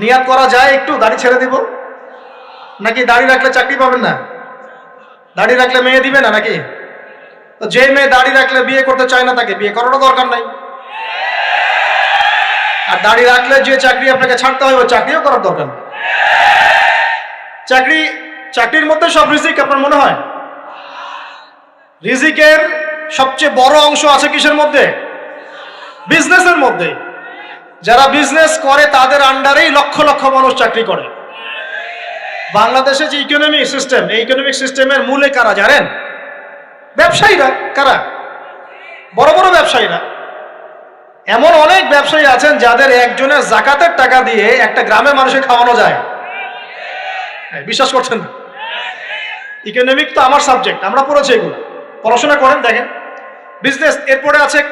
নিয়াত করা যায়, একটু দাড়ি ছেড়ে দিব? নাকি দাড়ি রাখলে চাকরি পাবেন না? দাড়ি রাখলে মেয়ে দিবে না নাকি? তো যে মেয়ে দাড়ি রাখলে বিয়ে করতে চায় না তাকে বিয়ে করারও দরকার নাই। আর দাড়ি রাখলে যে চাকরি আপনাকে ছাড়তে হবে চাকরিও করার দরকার চাকরি, চাকরির মধ্যে সব রিজিক আপনার মনে হয়? রিজিকের সবচেয়ে বড় অংশ আছে কিসের মধ্যে? বিজনেসের মধ্যে। যারা বিজনেস করে তাদের আন্ডারেই লক্ষ লক্ষ মানুষ চাকরি করে। বাংলাদেশে যে ইকোনমিক সিস্টেম এই ইকোনমিক সিস্টেমের মূলে কারা জানেন? ব্যবসায়ীরা কারা? বড় বড় ব্যবসায়ীরা। এমন অনেক ব্যবসায়ী আছেন যাদের একজনের জাকাতের টাকা দিয়ে একটা গ্রামের মানুষের খাওয়ানো যায়। হ্যাঁ, বিশ্বাস করছেন না? ইকোনমিক তো আমার সাবজেক্ট আমরা পড়েছি এগুলো। পড়াশোনা করেন দেখেন। বিজনেস এরপরে আছে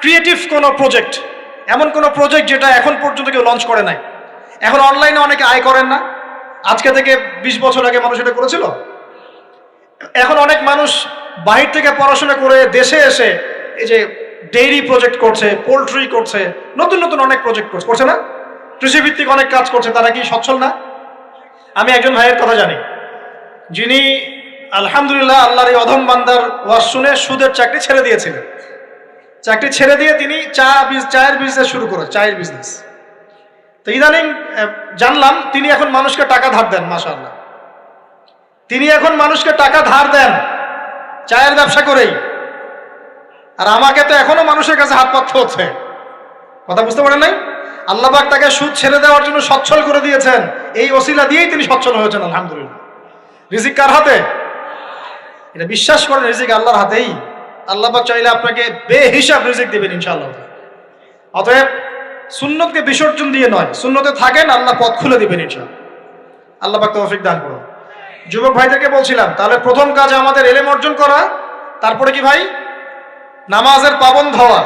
ক্রিয়েটিভ কোনো প্রজেক্ট এমন কোনো প্রজেক্ট যেটা এখন পর্যন্ত কেউ লঞ্চ করে নাই। এখন অনলাইনে অনেকে আয় করেন না। আজকে থেকে বিশ বছর আগে মানুষ এটা করেছিল। এখন অনেক মানুষ বাহির থেকে পড়াশোনা করে দেশে এসে এই যে ডেইরি প্রজেক্ট করছে পোলট্রি করছে, নতুন নতুন অনেক প্রজেক্ট করছে। করছে না? কৃষিভিত্তিক অনেক কাজ করছে, তারা কি সচ্ছল না? আমি একজন ভাইয়ের কথা জানি। যিনি আলহামদুলিল্লাহ আল্লাহর এই অধম বান্দার ওয়াজ শুনে সুদের চাকরি ছেড়ে দিয়েছিলেন। চাকরি ছেড়ে দিয়ে তিনি চা চায়ের বিজনেস শুরু করে চায়ের বিজনেস তো ইদানিং জানলাম, তিনি এখন মানুষকে টাকা ধার দেন, মাশাআল্লাহ। তিনি এখন মানুষকে টাকা ধার দেন, চায়ের ব্যবসা করেই। আর আমাকে তো এখনও মানুষের কাছে হাত পাততে হচ্ছে কথা বুঝতে পারেন নাই? আল্লাহ পাক তাকে সুদ ছেড়ে দেওয়ার জন্য সচ্ছল করে দিয়েছেন। এই ওসিলা দিয়েই তিনি সচ্ছল হয়েছেন, আলহামদুলিল্লাহ। রিজিক কার হাতে? এটা বিশ্বাস করেন, রিজিক আল্লাহর হাতেই। আল্লাহ চাইলে আপনাকে বে বেহিসাব রিজিক দিবেন ইনশাআল্লাহ। অতএব সুন্নতকে বিসর্জন দিয়ে নয়, সুন্নতে থাকেন, আল্লাহ পথ খুলে দিবেন ইনশাআল্লাহ। আল্লাহ পাক তৌফিক দান করুন। যুবক ভাইদেরকে বলছিলাম, তাহলে প্রথম কাজ আমাদের এলেম অর্জন করা, তারপরে কি ভাই? নামাজের পাবন হওয়া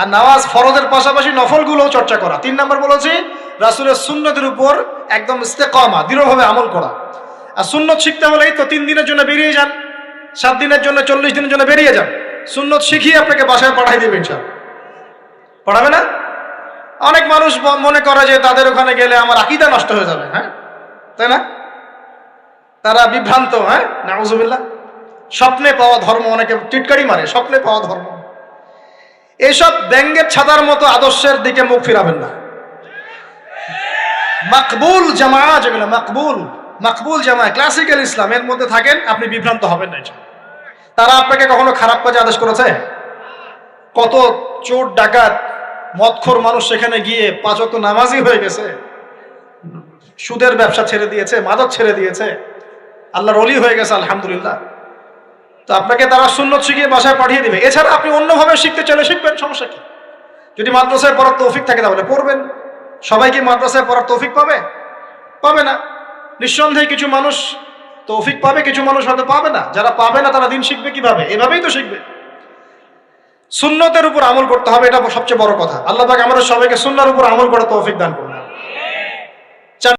আর নামাজ ফরজের পাশাপাশি নফলগুলোও চর্চা করা। তিন নম্বর বলেছি, রাসুলের সুন্নতের উপর একদম ইস্তেকমা, দৃঢ়ভাবে আমল করা। আর সুন্নত শিখতে হলেই তো তিন দিনের জন্য বেরিয়ে যান, সাত দিনের জন্য, চল্লিশ দিনের জন্য বেরিয়ে যান। সুন্নত শিখিয়ে আপনাকে বাসায় পাঠাই দেবে ইনশাল পড়াবে না? অনেক মানুষ মনে করে যে তাদের ওখানে গেলে আমার আকিদা নষ্ট হয়ে যাবে হ্যাঁ? তাই না? তারা বিভ্রান্ত হ্যাঁ? নাউজুবিল্লাহ। স্বপ্নে পাওয়া ধর্ম অনেকে টিটকারি মারে, স্বপ্নে পাওয়া ধর্ম। এইসব ব্যঙ্গের ছাতার মতো আদর্শের দিকে মুখ ফিরাবেন না। মাকবুল জামা যেগুলো মাকবুল মাকবুল জামা ক্লাসিক্যাল ইসলামের মধ্যে থাকেন, আপনি বিভ্রান্ত হবেন না। তারা আপনাকে কখনো খারাপ কাজে আদেশ করেছে? কত চোর, ডাকাত, মদখোর মানুষ সেখানে গিয়ে পাঁচত নামাজি হয়ে গেছে। সুদের ব্যবসা ছেড়ে দিয়েছে, মাদক ছেড়ে দিয়েছে। আল্লাহর অলি হয়ে গেছে, আলহামদুলিল্লাহ। তো আপনাকে তারা সুন্নত শিখিয়ে বাসায় পাঠিয়ে দিবে। এছাড়া আপনি অন্যভাবে শিখতে চলে শিখবেন, সমস্যা কি? যদি মাদ্রাসায় পড়ার তৌফিক থাকে তাহলে পড়বেন। সবাই কি মাদ্রাসায় পড়ার তৌফিক পাবে? পাবে না। নিঃসন্দেহে কিছু মানুষ তৌফিক পাবে, কিছু মানুষ হয়তো পাবে না। যারা পাবে না, তারা দিন শিখবে কীভাবে? এভাবেই তো শিখবে। সুন্নতের উপর আমল করতে হবে, এটা সবচেয়ে বড় কথা। আল্লাহ পাক আমাদের সবাইকে সুন্নার উপর আমল করে তৌফিক দান করুন।